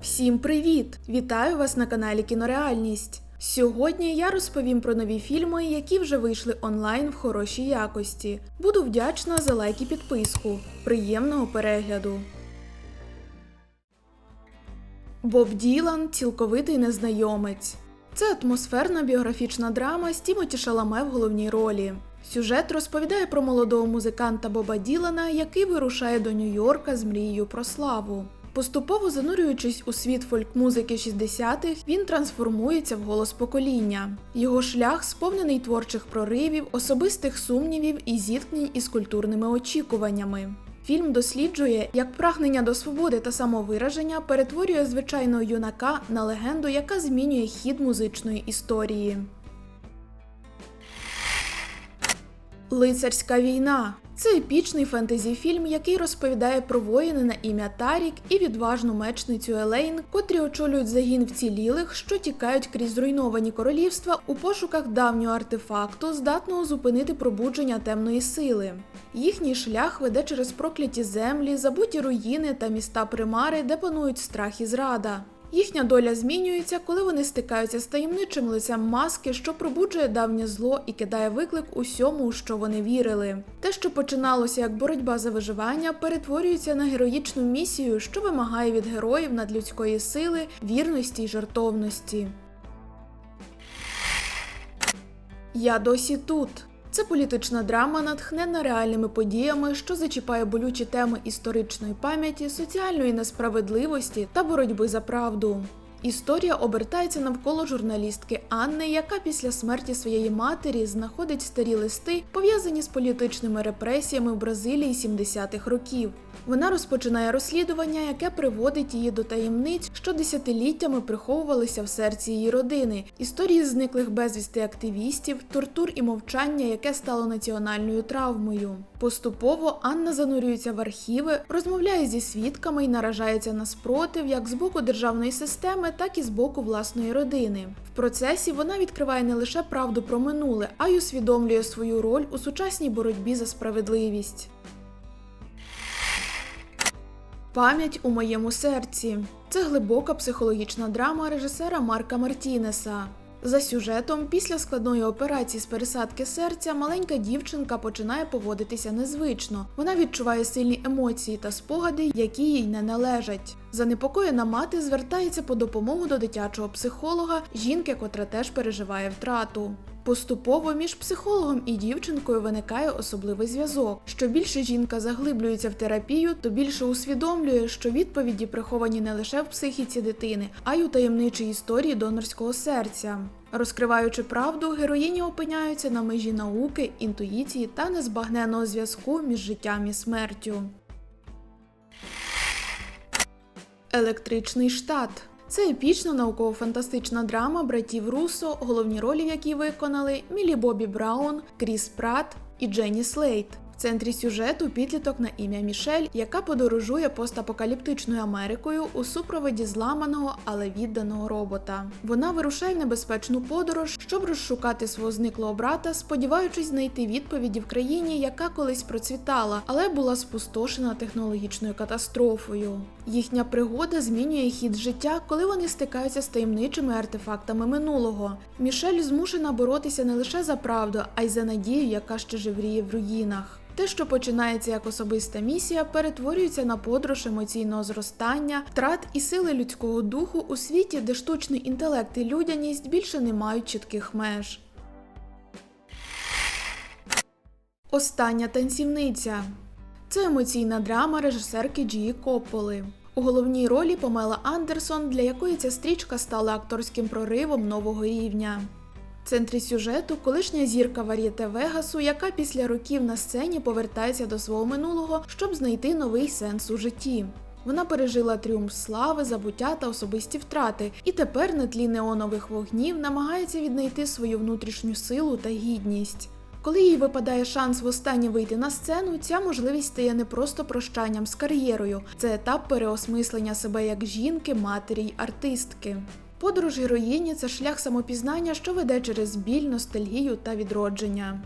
Всім привіт! Вітаю вас на каналі Кінореальність. Сьогодні я розповім про нові фільми, які вже вийшли онлайн в хорошій якості. Буду вдячна за лайк і підписку. Приємного перегляду. Боб Ділан цілковитий незнайомець. Це атмосферна біографічна драма з Тімоті Шаламе в головній ролі. Сюжет розповідає про молодого музиканта Боба Ділана, який вирушає до Нью-Йорка з мрією про славу. Поступово занурюючись у світ фольк-музики 60-х, він трансформується в голос покоління. Його шлях сповнений творчих проривів, особистих сумнівів і зіткнень із культурними очікуваннями. Фільм досліджує, як прагнення до свободи та самовираження перетворює звичайного юнака на легенду, яка змінює хід музичної історії. Лицарська війна це епічний фентезі-фільм, який розповідає про воїни на ім'я Тарік і відважну мечницю Елейн, котрі очолюють загін вцілілих, що тікають крізь зруйновані королівства у пошуках давнього артефакту, здатного зупинити пробудження темної сили. Їхній шлях веде через прокляті землі, забуті руїни та міста примари, де панують страх і зрада. Їхня доля змінюється, коли вони стикаються з таємничим лицем маски, що пробуджує давнє зло і кидає виклик усьому, у що вони вірили. Те, що починалося як боротьба за виживання, перетворюється на героїчну місію, що вимагає від героїв надлюдської сили, вірності й жартовності. Я досі тут. Це політична драма, натхнена реальними подіями, що зачіпає болючі теми історичної пам'яті, соціальної несправедливості та боротьби за правду. Історія обертається навколо журналістки Анни, яка після смерті своєї матері знаходить старі листи, пов'язані з політичними репресіями в Бразилії 70-х років. Вона розпочинає розслідування, яке приводить її до таємниць, що десятиліттями приховувалися в серці її родини, історії зниклих безвісти активістів, тортур і мовчання, яке стало національною травмою. Поступово Анна занурюється в архіви, розмовляє зі свідками і наражається на спротив як з боку державної системи, так і з боку власної родини. В процесі вона відкриває не лише правду про минуле, а й усвідомлює свою роль у сучасній боротьбі за справедливість. Пам'ять у моєму серці це глибока психологічна драма режисера Марка Мартінеса. За сюжетом, після складної операції з пересадки серця, маленька дівчинка починає поводитися незвично. Вона відчуває сильні емоції та спогади, які їй не належать. Занепокоєна мати звертається по допомогу до дитячого психолога, жінки, котра теж переживає втрату. Поступово між психологом і дівчинкою виникає особливий зв'язок. Що більше жінка заглиблюється в терапію, то більше усвідомлює, що відповіді приховані не лише в психіці дитини, а й у таємничій історії донорського серця. Розкриваючи правду, героїні опиняються на межі науки, інтуїції та незбагненного зв'язку між життям і смертю. Електричний штат. Це епічна науково-фантастична драма братів Руссо, головні ролі в якій виконали Мілі Бобі Браун, Кріс Пратт і Дженні Слейт. Центрі сюжету підліток на ім'я Мішель, яка подорожує постапокаліптичною Америкою у супроводі зламаного, але відданого робота. Вона вирушає в небезпечну подорож, щоб розшукати свого зниклого брата, сподіваючись знайти відповіді в країні, яка колись процвітала, але була спустошена технологічною катастрофою. Їхня пригода змінює хід життя, коли вони стикаються з таємничими артефактами минулого. Мішель змушена боротися не лише за правду, а й за надію, яка ще живріє в руїнах. Те, що починається як особиста місія, перетворюється на подорож емоційного зростання, втрат і сили людського духу у світі, де штучний інтелект і людяність більше не мають чітких меж. Остання танцівниця. Це емоційна драма режисерки Джії Копполи. У головній ролі Помела Андерсон, для якої ця стрічка стала акторським проривом нового рівня. В центрі сюжету колишня зірка Вар'єте Вегасу, яка після років на сцені повертається до свого минулого, щоб знайти новий сенс у житті. Вона пережила тріумф слави, забуття та особисті втрати, і тепер на тлі неонових вогнів намагається віднайти свою внутрішню силу та гідність. Коли їй випадає шанс востаннє вийти на сцену, ця можливість стає не просто прощанням з кар'єрою, це етап переосмислення себе як жінки, матері й артистки. Подорож героїні це шлях самопізнання, що веде через біль, ностальгію та відродження.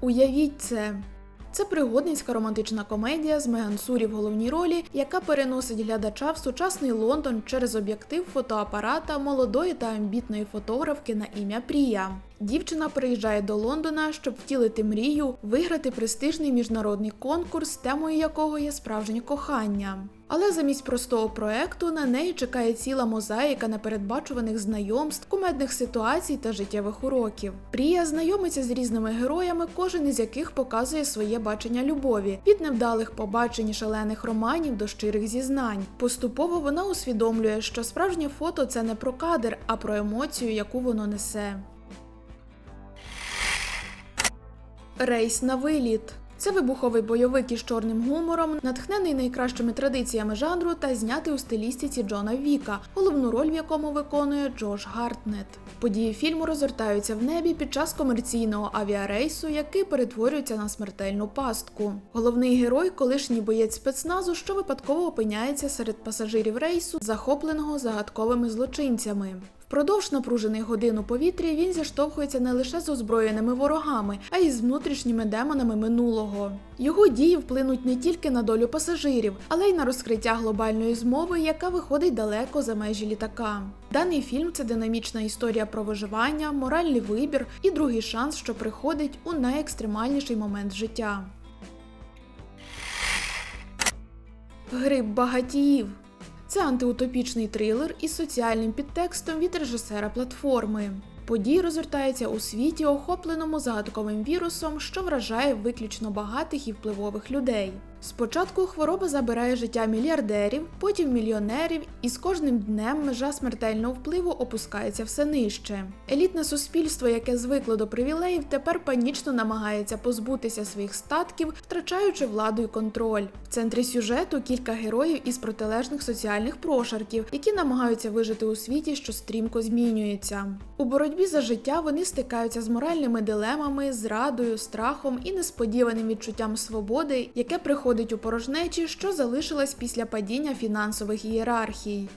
Уявіть це. Це пригодницька романтична комедія з Меган Сурі в головній ролі, яка переносить глядача в сучасний Лондон через об'єктив фотоапарата молодої та амбітної фотографки на ім'я Прія. Дівчина приїжджає до Лондона, щоб втілити мрію, виграти престижний міжнародний конкурс, темою якого є справжнє кохання. Але замість простого проекту на неї чекає ціла мозаїка непередбачуваних знайомств, кумедних ситуацій та життєвих уроків. Прія знайомиться з різними героями, кожен із яких показує своє бачення любові від невдалих побачень і шалених романів до щирих зізнань. Поступово вона усвідомлює, що справжнє фото це не про кадр, а про емоцію, яку воно несе. Рейс на виліт. Це вибуховий бойовик із чорним гумором, натхнений найкращими традиціями жанру та знятий у стилістиці Джона Віка, головну роль в якому виконує Джош Гартнет. Події фільму розгортаються в небі під час комерційного авіарейсу, який перетворюється на смертельну пастку. Головний герой, колишній боєць спецназу, що випадково опиняється серед пасажирів рейсу, захопленого загадковими злочинцями. Впродовж напружених годин у повітрі він зіштовхується не лише з озброєними ворогами, а й з внутрішніми демонами минулого. Його дії вплинуть не тільки на долю пасажирів, але й на розкриття глобальної змови, яка виходить далеко за межі літака. Даний фільм це динамічна історія про виживання, моральний вибір і другий шанс, що приходить у найекстремальніший момент життя. Гриб багатіїв. Це антиутопічний трилер із соціальним підтекстом від режисера платформи. Події розгортаються у світі, охопленому загадковим вірусом, що вражає виключно багатих і впливових людей. Спочатку хвороба забирає життя мільярдерів, потім мільйонерів, і з кожним днем межа смертельного впливу опускається все нижче. Елітне суспільство, яке звикло до привілеїв, тепер панічно намагається позбутися своїх статків, втрачаючи владу і контроль. В центрі сюжету кілька героїв із протилежних соціальних прошарків, які намагаються вижити у світі, що стрімко змінюється. У боротьбі за життя вони стикаються з моральними дилемами, зрадою, страхом і несподіваним відчуттям свободи, яке приходить у порожнечі, що залишилась після падіння фінансових ієрархій.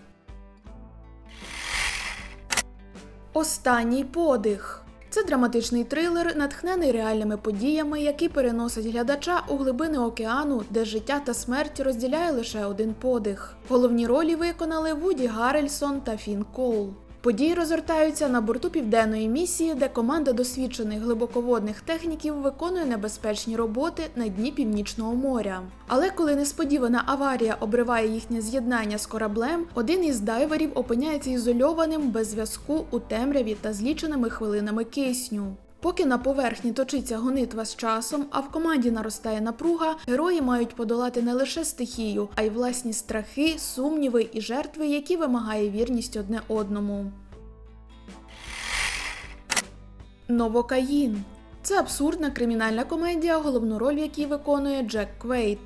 Останній подих. Це драматичний трилер, натхнений реальними подіями, який переносить глядача у глибини океану, де життя та смерть розділяє лише один подих. Головні ролі виконали Вуді Гаррельсон та Фін Коул. Події розгортаються на борту південної місії, де команда досвідчених глибоководних техніків виконує небезпечні роботи на дні північного моря. Але коли несподівана аварія обриває їхнє з'єднання з кораблем, один із дайверів опиняється ізольованим без зв'язку у темряві та зліченими хвилинами кисню. Поки на поверхні точиться гонитва з часом, а в команді наростає напруга, герої мають подолати не лише стихію, а й власні страхи, сумніви і жертви, які вимагає вірність одне одному. Новокаїн це абсурдна кримінальна комедія, головну роль в якій виконує Джек Квейт.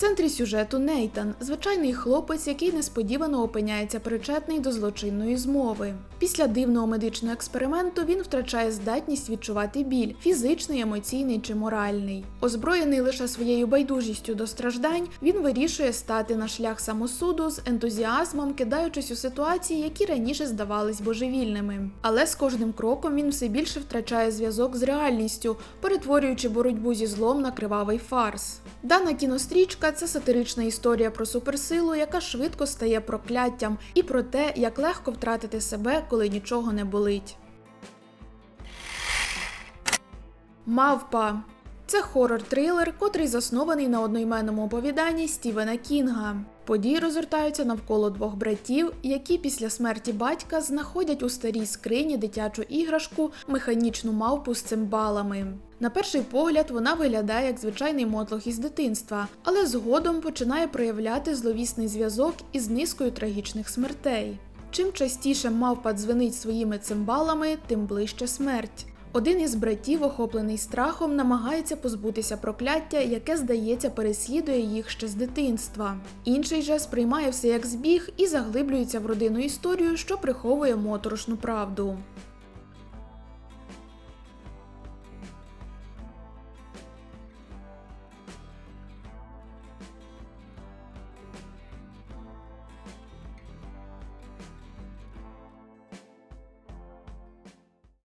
Центрі сюжету Нейтан, звичайний хлопець, який несподівано опиняється причетний до злочинної змови. Після дивного медичного експерименту він втрачає здатність відчувати біль фізичний, емоційний чи моральний. Озброєний лише своєю байдужістю до страждань, він вирішує стати на шлях самосуду з ентузіазмом, кидаючись у ситуації, які раніше здавались божевільними. Але з кожним кроком він все більше втрачає зв'язок з реальністю, перетворюючи боротьбу зі злом на кривавий фарс. Дана кінострічка це сатирична історія про суперсилу, яка швидко стає прокляттям, і про те, як легко втратити себе, коли нічого не болить. Мавпа це хорор-трилер, котрий заснований на одноіменному оповіданні Стівена Кінга. Події розгортаються навколо двох братів, які після смерті батька знаходять у старій скрині дитячу іграшку механічну мавпу з цимбалами. На перший погляд вона виглядає як звичайний мотлох із дитинства, але згодом починає проявляти зловісний зв'язок із низкою трагічних смертей. Чим частіше мавпа дзвенить своїми цимбалами, тим ближче смерть. Один із братів, охоплений страхом, намагається позбутися прокляття, яке, здається, переслідує їх ще з дитинства. Інший же сприймає все як збіг і заглиблюється в родинну історію, що приховує моторошну правду.